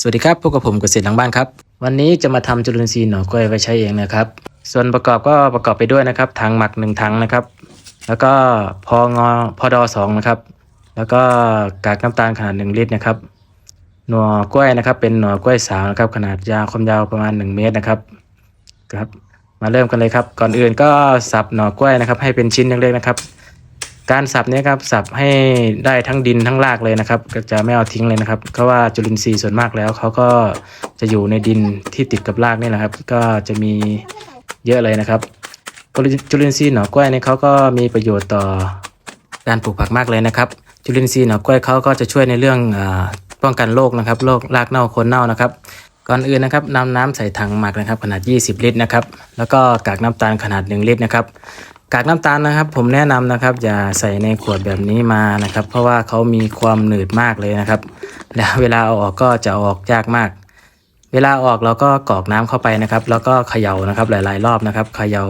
สวัสดีครับพบกับผมเกษตรหลังบ้านครับ วันนี้จะมาทำจุลินทรีย์หน่อกล้วยไว้ใช้เองนะครับ ส่วนประกอบก็ประกอบไปด้วยนะครับถังหมักหนึ่งถังนะครับ แล้วก็พองอพอดอสองนะครับ แล้วก็กากน้ำตาลขนาดหนึ่งลิตรนะครับ หน่อกล้วยนะครับ เป็นหน่อกล้วยสาวนะครับ ขนาดยาวความยาวประมาณ 1 เมตรนะครับครับ มาเริ่มกันเลยครับ ก่อนอื่นก็สับหน่อกล้วยนะครับ ให้เป็นชิ้นเล็กๆนะครับ การสับเนี้ครับสับให้ได้ทั้งดินทั้งรากเลยนะครับ ก็จะไม่เอาทิ้งเลยนะครับเพราะว่าจุลินทรีย์ส่วนมากแล้วเขาก็จะอยู่ในดินที่ติดกับรากนี่แหละครับ ก็จะมีเยอะเลยนะครับจุลินทรีย์หน่อกล้วยเนี่ยเขาก็มีประโยชน์ต่อการปลูกผักมากเลยนะครับ จุลินทรีย์หน่อกล้วยเขาก็จะช่วยในเรื่องป้องกันโรคนะครับโรครากเน่าโคนเน่านะครับก่อนอื่นนะครับนำน้ำใส่ถังหมักนะครับขนาด 20 ลิตรนะครับแล้วก็กากน้ำตาลขนาด 1 ลิตรนะครับ กากน้ำตาลนะครับ ผมแนะนำนะครับ อย่าใส่ในขวดแบบนี้มานะครับ เพราะว่าเขามีความหนืดมากเลยนะครับ แล้วเวลาเอาออกก็จะออกยากมาก เวลาออกเราก็กรอกน้ำเข้าไปนะครับ แล้วก็เขย่านะครับหลาย ๆ รอบนะครับเขย่า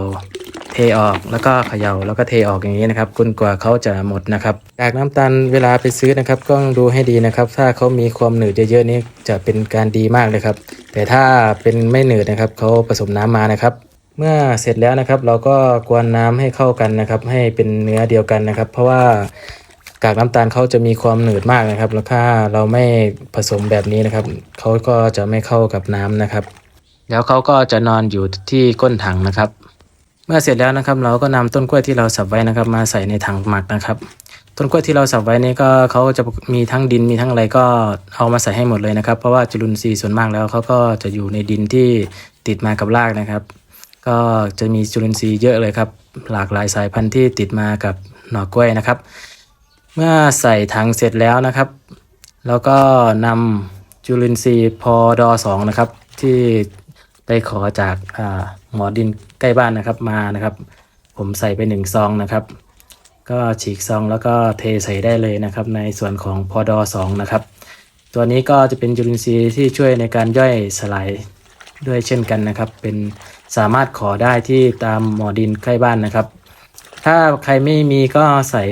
เทออกแล้วก็เขย่าแล้วก็เทออกอย่างนี้นะครับจนกว่าเขาจะหมดนะครับกากน้ำตาลเวลาไปซื้อนะครับก็ดูให้ดีนะครับ ถ้าเขามีความหนืดเยอะๆนี่จะเป็นการดีมากเลยครับ แต่ถ้าเป็นไม่หนืดนะครับเขาผสมน้ำมานะครับ เมื่อเสร็จแล้วนะครับ เราก็กวนน้ำให้เข้ากันนะครับ ให้เป็นเนื้อเดียวกันนะครับ เพราะว่ากากน้ำตาลเขาจะมีความหนืดมากนะครับ แล้วถ้าเราไม่ผสมแบบนี้นะครับเขาก็จะไม่เข้ากับน้ำนะครับ แล้วเขาก็จะนอนอยู่ที่ก้นถังนะครับ เมื่อเสร็จแล้วนะครับ เราก็นำต้นกล้วยที่เราสับไว้นะครับ มาใส่ในถังหมักนะครับ ต้นกล้วยที่เราสับไว้นี่ก็เขาจะมีทั้งดินมีทั้งอะไรก็เอามาใส่ให้หมดเลยนะครับ เพราะว่าจุลินทรีย์ส่วนมากแล้วเขาก็จะอยู่ในดินที่ติดมากับรากนะครับ ก็จะมีจุลินทรีย์เยอะเลยครับ หลากหลายสายพันธุ์ที่ติดมากับหน่อกล้วยนะครับ เมื่อใส่ถังเสร็จแล้วนะครับ แล้วก็นำจุลินทรีย์พอดอสองนะครับ ที่ไปขอจากาหมอดินใกล้บ้านนะครับมานะครับ ผมใส่ไปหนึ่งซองนะครับ ก็ฉีกซองแล้วก็เทใส่ได้เลยนะครับ ในส่วนของพอดอสองนะครับ ตัวนี้ก็จะเป็นจุลินทรีย์ที่ช่วยในการย่อยสลายด้วยเช่นกันนะครับ เป็น สามารถขอได้ที่ตามหมอดินใกล้บ้านนะครับ ถ้าใครไม่มีก็ใส่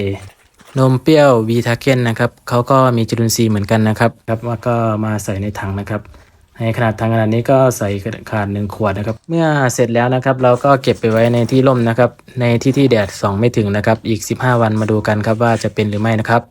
นมเปรี้ยววีทาเคนนะครับเขาก็มีจุลินทรีย์เหมือนกันนะครับครับว่าก็มาใส่ในถังนะครับในขนาดถังขนาดนี้ก็ใส่ขนาดหนึ่งขวดนะครับ เมื่อเสร็จแล้วนะครับ เราก็เก็บไปไว้ในที่ร่มนะครับ ในที่ที่แดดส่องไม่ถึงนะครับ อีก 15 วันมาดูกันครับว่าจะเป็นหรือไม่นะครับ